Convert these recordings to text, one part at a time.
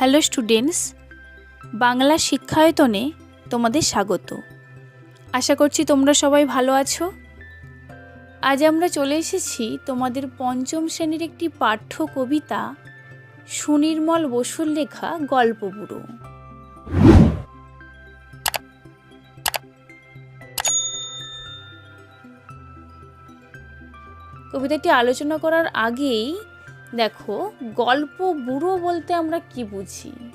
Hello students Bangla শিক্ষায়তনে তোমাদের স্বাগত। আশা করছি তোমরা সবাই ভালো আছো। আজ আমরা চলে এসেছি তোমাদের পঞ্চম শ্রেণির একটি পাঠ্য কবিতা সুনির্মল বসুর লেখা গল্প বুড়ো। কবিতাটি আলোচনা করার আগেই দেখো, গল্প বুড়ো বলতে আমরা কি বুঝি?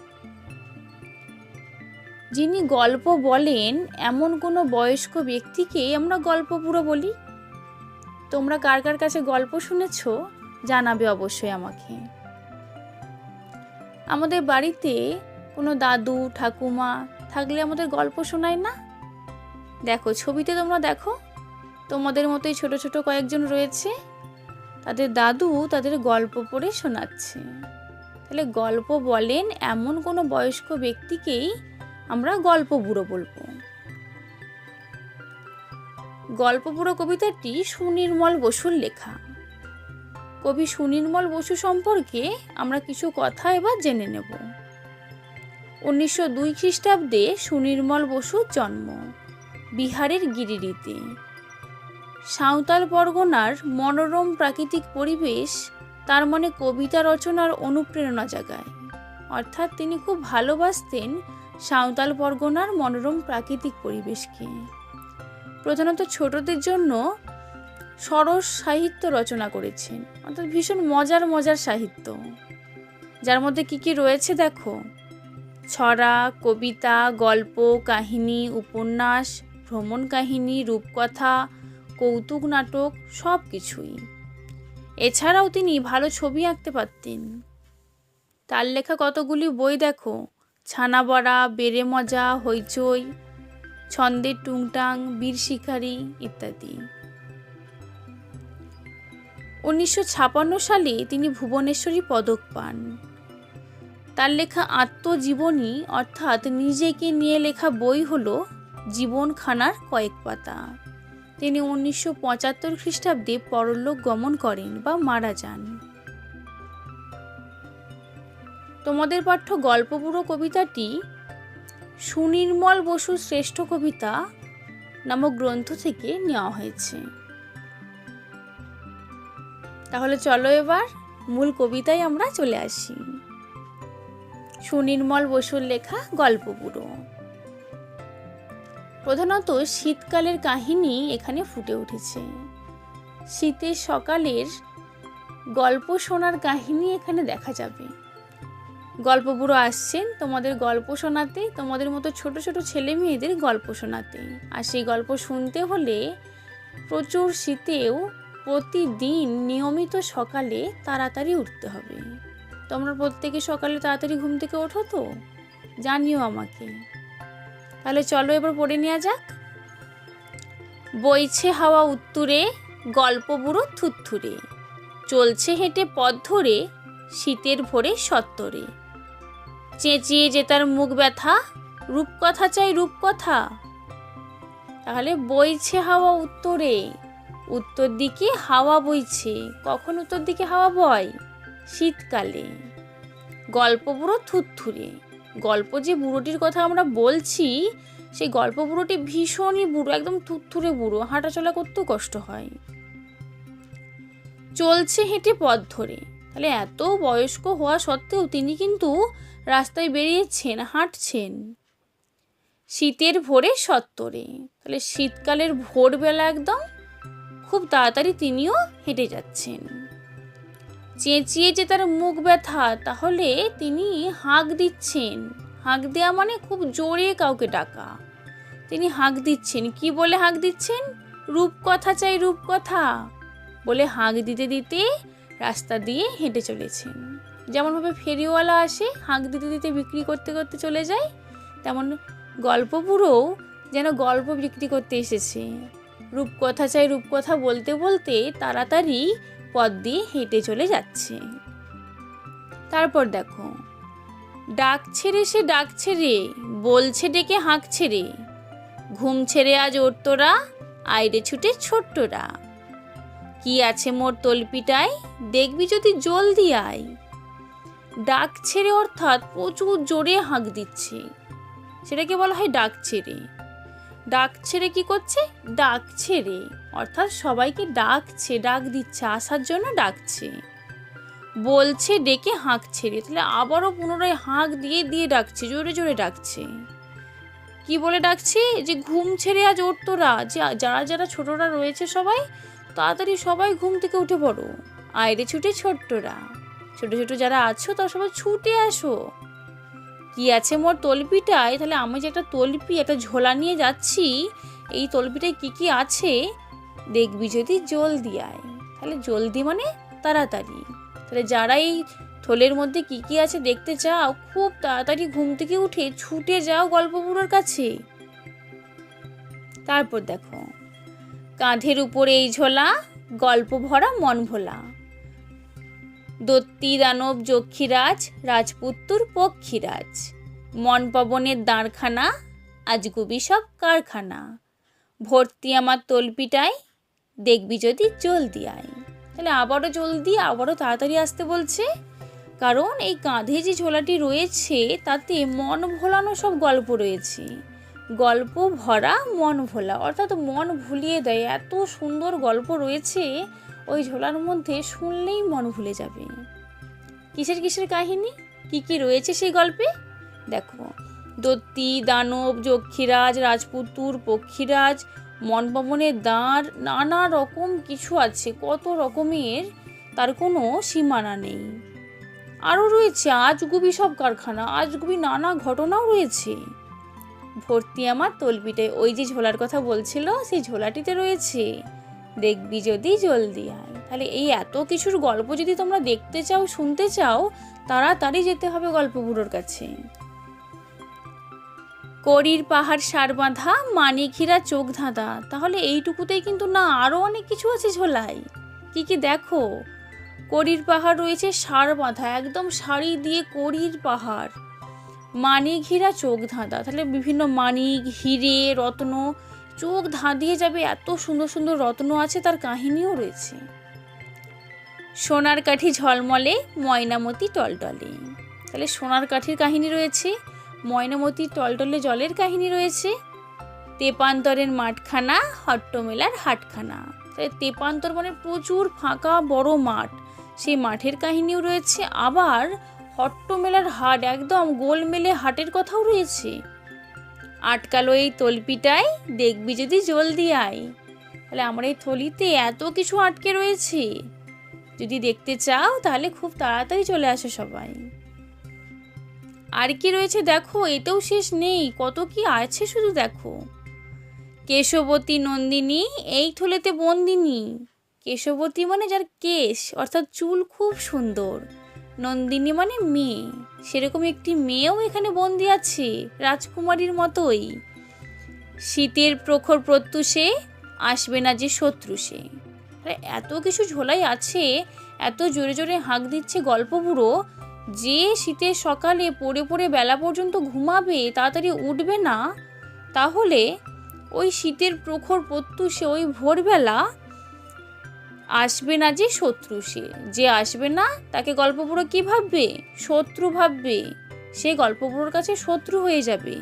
যিনি গল্প বলেন, এমন কোনো বয়স্ক ব্যক্তিকে আমরা গল্প বুড়ো বলি? তোমরা কার কার কাছে গল্প শুনেছ? জানাবে অবশ্যই আমাকে। আমাদের বাড়িতে কোনো দাদু, ঠাকুমা থাকলে আমাদের গল্প শোনায় না? দেখো, ছবিতে তোমরা দেখো। তোমাদের মতোই ছোট ছোট কয়েকজন রয়েছে। তাদের দাদু তাদের গল্প পড়ে শোনাচ্ছে। তাহলে গল্প বলেন এমন কোনো বয়স্ক ব্যক্তিকেই আমরা গল্প বুড়ো বলব। গল্প বুড়ো কবিতাটি সুনির্মল বসুর লেখা। কবি সুনির্মল বসু সম্পর্কে আমরা কিছু কথা এবার জেনে নেব। উনিশশো দুই খ্রিস্টাব্দে সুনির্মল বসুর জন্ম, বিহারের গিরিডিতে। সাঁওতাল পরগনার মনোরম প্রাকৃতিক পরিবেশ তার মনে কবিতা রচনার অনুপ্রেরণা জাগায়। অর্থাৎ তিনি খুব ভালোবাসতেন সাঁওতাল পরগনার মনোরম প্রাকৃতিক পরিবেশকে। প্রধানত ছোটদের জন্য সরস সাহিত্য রচনা করেছেন। অর্থাৎ ভীষণ মজার মজার সাহিত্য। যার মধ্যে কি কি রয়েছে দেখো? ছড়া, কবিতা, গল্প, কাহিনী, উপন্যাস, ভ্রমণ কাহিনী, রূপকথা কৌতুক নাটক সব কিছুই। এছাড়াও তিনি ভালো ছবি আঁকতে পারতেন। তার লেখা কতগুলি বই দেখো? ছানাবড়া, বেড়ে মজা, হইচই ছন্দের টুংটাং, বীর শিকারী ইত্যাদি। উনিশশো সালে তিনি ভুবনেশ্বরী পদক পান। তার লেখা আত্মজীবনী, অর্থাৎ নিজেকে নিয়ে লেখা বই হলো জীবনখানার কয়েক পাতা। তিনি উনিশশো পঁচাত্তর খ্রিস্টাব্দে পরলোক গমন করেন বা মারা যান। তোমাদের পাঠ্য গল্পপুরো কবিতাটি সুনির্মল বসুর শ্রেষ্ঠ কবিতা নামক গ্রন্থ থেকে নেওয়া হয়েছে। তাহলে চলো এবার মূল কবিতায় আমরা চলে আসি। সুনির্মল বসুর লেখা গল্পপুরো। প্রধানত শীতকালের কাহিনী এখানে ফুটে উঠেছে। শীতের সকালের গল্প শোনার কাহিনী এখানে দেখা যাবে। গল্প বুড়ো আসছেন, তোমাদের গল্প শোনাতে, তোমাদের মতো ছোট ছোট ছেলে মেয়েদের গল্প শোনাতে। আর সেই গল্প শুনতে হলে প্রচুর শীতেও প্রতিদিন নিয়মিত সকালে তাড়াতাড়ি উঠতে হবে। তোমরা প্রত্যেকে সকালে তাড়াতাড়ি ঘুম থেকে ওঠো তো? জানিও আমাকে। তাহলে চলো এবার পড়ে নেওয়া যাক। বইছে হাওয়া উত্তুরে, গল্প বুড়ো থুত্থুরে। চলছে হেঁটে পথ ধরে, শীতের ভোরে সত্তরে। চেঁচিয়ে যে তার মুখ ব্যথা, রূপকথা চাই রূপকথা। তাহলে বইছে হাওয়া উত্তরে, উত্তর দিকে হাওয়া বইছে। কখন উত্তর দিকে হাওয়া বয়? শীতকালে। গল্প বুড়ো থুত্থুরে। গল্প যে বুড়োটির কথা আমরা বলছি, সেই গল্প বুড়োটি ভীষণই বুড়ো, একদম থুরথুরে বুড়ো, হাঁটাচলা করতেও কষ্ট হয়। চলছে হেঁটে পথ ধরে। তাহলে এত বয়স্ক হওয়া সত্ত্বেও তিনি কিন্তু রাস্তায় বেরিয়েছেন, হাঁটছেন। শীতের ভোরে সত্তরে। তাহলে শীতকালের ভোরবেলা একদম খুব তাড়াতাড়ি তিনিও হেঁটে যাচ্ছেন। চেঁচিয়ে যে তার মুখ ব্যথা, তাহলে তিনি হাঁক দিচ্ছেন। হাঁক দেওয়া মানে খুব জোরে কাউকে ডাকা। তিনি হাঁক দিচ্ছেন। কি বলে হাঁক দিচ্ছেন? রূপকথা চাই রূপকথা। বলে হাঁক দিতে দিতে রাস্তা দিয়ে হেঁটে চলেছেন। যেমনভাবে ফেরিওয়ালা আসে, হাঁক দিতে দিতে বিক্রি করতে করতে চলে যায়, তেমন গল্প পুরোও যেন গল্প বিক্রি করতে এসেছে। রূপকথা চাই রূপকথা বলতে বলতে তাড়াতাড়ি পথ দিয়ে হেঁটে চলে যাচ্ছে। তারপর দেখো ডাক ছেড়ে সে ডাক ছেড়ে বলছে ডেকে হাঁক ছেড়ে ঘুম ছেড়ে আজ ওর আইরে ছুটে ছোট্টরা। কি আছে মোর তলপিটায়, দেখবি যদি জলদি আয়। ডাক ছেড়ে অর্থাৎ প্রচুর জোরে হাঁক দিচ্ছে। সেটাকে বলা হয় ডাক ছেড়ে ডাক ছেড়ে কি করছে? ডাক ছেড়ে। অর্থাৎ সবাইকে ডাকছে, ডাক দিচ্ছে, আসার জন্য ডাকছে। বলছে, ডেকে হাঁক ছেড়ে। তাহলে আবারও পুনরায় হাঁক দিয়ে দিয়ে ডাকছে, জোরে জোরে ডাকছে। কি বলে ডাকছে? যে ঘুম ছেড়ে আজ ওর তোরা যে যারা যারা ছোটরা রয়েছে সবাই, তাড়াতাড়ি সবাই ঘুম থেকে উঠে পড়ো। আয়রে ছুটে ছোট্টরা। ছোট ছোট যারা আছো, তারা সবাই ছুটে আসো। কি আছে মোর তলপিটায় তাহলে আমি যে একটা তলপি একটা ঝোলা নিয়ে যাচ্ছি, এই তলপিটায় কি কি আছে? দেখবি যদি জলদি আয়। তাহলে জলদি মানে তাড়াতাড়ি। তাহলে যারা এই থলের মধ্যে কি কি আছে দেখতে চাও, খুব তাড়াতাড়ি ঘুম থেকে উঠে ছুটে যাও গল্পপুরোর কাছে। তারপর দেখো, কাঁধের উপরে এই ঝোলা, গল্প ভরা মন ভোলা। দত্তি, দানব, যক্ষীরাজ, রাজপুত্তুর, পক্ষীরাজ। মন পবনের দাঁড়খানা আজগুবি সব কারখানা। ভর্তি আমার তলপিটায় দেখবি যদি জলদি আয়। তাহলে আবারও জলদি, আবারও তাড়াতাড়ি আসতে বলছে। কারণ এই কাঁধে যে ঝোলাটি রয়েছে, তাতে মন ভোলানো সব গল্প রয়েছে। গল্প ভরা, মন ভোলা। অর্থাৎ মন ভুলিয়ে দেয়। এত সুন্দর গল্প রয়েছে ওই ঝোলার মধ্যে শুনলেই মন ভুলে যাবে। কিসের কিসের কাহিনী? কি কি রয়েছে সেই গল্পে? দেখো, দত্তি, দানব, যক্ষীরাজ রাজপুতুর পক্ষীরাজ মনপবনের দাঁড় নানা রকম কিছু আছে, কত রকমের, তার কোনো সীমানা নেই। আরও রয়েছে আজগুবি সব কারখানা, আজগুবি নানা ঘটনাও রয়েছে। ভর্তি আমার তলপিটায় ওই যে ঝোলার কথা বলছিল, সেই ঝোলাটিতে রয়েছে। দেখবি যদি জলদি আয়। তাহলে এই এত কিছুর গল্প যদি তোমরা দেখতে চাও, শুনতে চাও, তাড়াতাড়ি যেতে হবে গল্পগুলোর কাছে। করির পাহাড় সার বাঁধা মানিঘিরা চোখ ধাঁধা। তাহলে এইটুকুতেই কিন্তু না আরও অনেক কিছু আছে ঝোলাই কি কি দেখো? করির পাহাড় রয়েছে সার বাঁধা, একদম শাড়ি দিয়ে করির পাহাড়। মানিক হীরা চোখ ধাঁধা। তাহলে বিভিন্ন মানিক, হিরে, রত্ন চোখ ধাঁধিয়ে যাবে, এত সুন্দর সুন্দর রত্ন আছে, তার কাহিনীও রয়েছে। সোনার কাঠি ঝলমলে, ময়নামতি টলটলে। তাহলে সোনার কাঠির কাহিনী রয়েছে, ময়নামতি টলটলে জলের কাহিনী রয়েছে, তেপান্তরের মাঠখানা, হট্টমেলার হাটখানা। তাহলে তেপান্তর মানে প্রচুর ফাঁকা, বড় মাঠ। সেই মাঠের কাহিনীও রয়েছে, আবার হট্টমেলার হাট, একদম গোল মেলে হাটের কথাও রয়েছে। আটকালো এই তলপিটায়, দেখবি যদি জলদি আয়। তাহলে আমার এই থলিতে এত কিছু আটকে রয়েছে। যদি দেখতে চাও, তাহলে খুব তাড়াতাড়ি চলে আসো সবাই। আর কি রয়েছে দেখো, এতেও শেষ নেই। কত কি আছে শুধু দেখো। কেশবতী নন্দিনী, এই থলেতে বন্দিনী। কেশবতী মানে যার কেশ, অর্থাৎ চুল খুব সুন্দর। নন্দিনী মানে মেয়ে। সেরকম একটি মেয়েও এখানে বন্দি আছে, রাজকুমারীর মতোই। শীতের প্রখর প্রত্যুষে আসবে না যে শত্রু সে এত কিছু ঝোলাই আছে, এত জোরে জোরে হাঁক দিচ্ছে গল্প বুড়ো, যে শীতের সকালে পড়ে পড়ে বেলা পর্যন্ত ঘুমাবে, তাড়াতাড়ি উঠবে না, তাহলে ওই শীতের প্রখর প্রত্যুষে ওই ভোরবেলা আসবে না যে শত্রু সে। যে আসবে না, তাকে গল্পপুরো কী ভাববে? শত্রু ভাববে। সে গল্পপুরোর কাছে শত্রু হয়ে যাবে।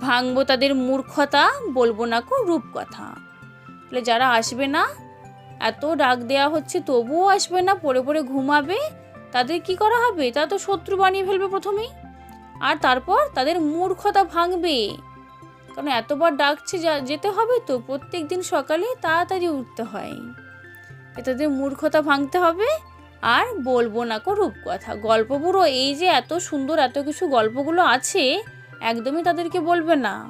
ভাঙবো তাদের মূর্খতা, বলব না কো রূপকথা। তাহলে যারা আসবে না, এত ডাক দেয়া হচ্ছে, তবুও আসবে না, পড়ে পড়ে ঘুমাবে, তাদের কি করা হবে? তারা তো শত্রু বানিয়ে ফেলবে প্রথমেই। আর তারপর তাদের মূর্খতা ভাঙবে। কারণ এতবার ডাকছে যেতে হবে তো। প্রত্যেক দিন সকালে তাড়াতাড়ি উঠতে হয়। তাদের মূর্খতা ভাঙতে হবে। আর বলব না কো রূপকথা গল্প পুরো এই যে এত সুন্দর এত কিছু গল্পগুলো আছে, একদমই তাদেরকে বলবে না।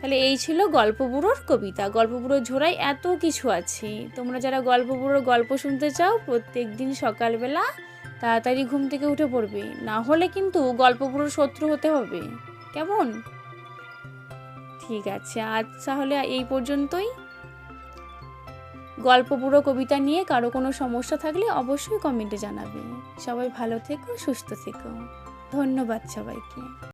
তাহলে এই ছিল গল্পবুড়োর কবিতা। গল্পবুড়োর ঝোড়ায় এত কিছু আছে। তোমরা যারা গল্পবুড়োর গল্প শুনতে চাও, প্রত্যেক দিন সকালবেলা তাড়াতাড়ি ঘুম থেকে উঠে পড়বে। না হলে কিন্তু গল্পবুড়োর শত্রু হতে হবে। কেমন? ঠিক আছে, আজ তাহলে এই পর্যন্তই। গল্প পুরো কবিতা নিয়ে কারও কোনো সমস্যা থাকলে অবশ্যই কমেন্টে জানাবে। সবাই ভালো থেকো, সুস্থ থেকো। ধন্যবাদ সবাইকে।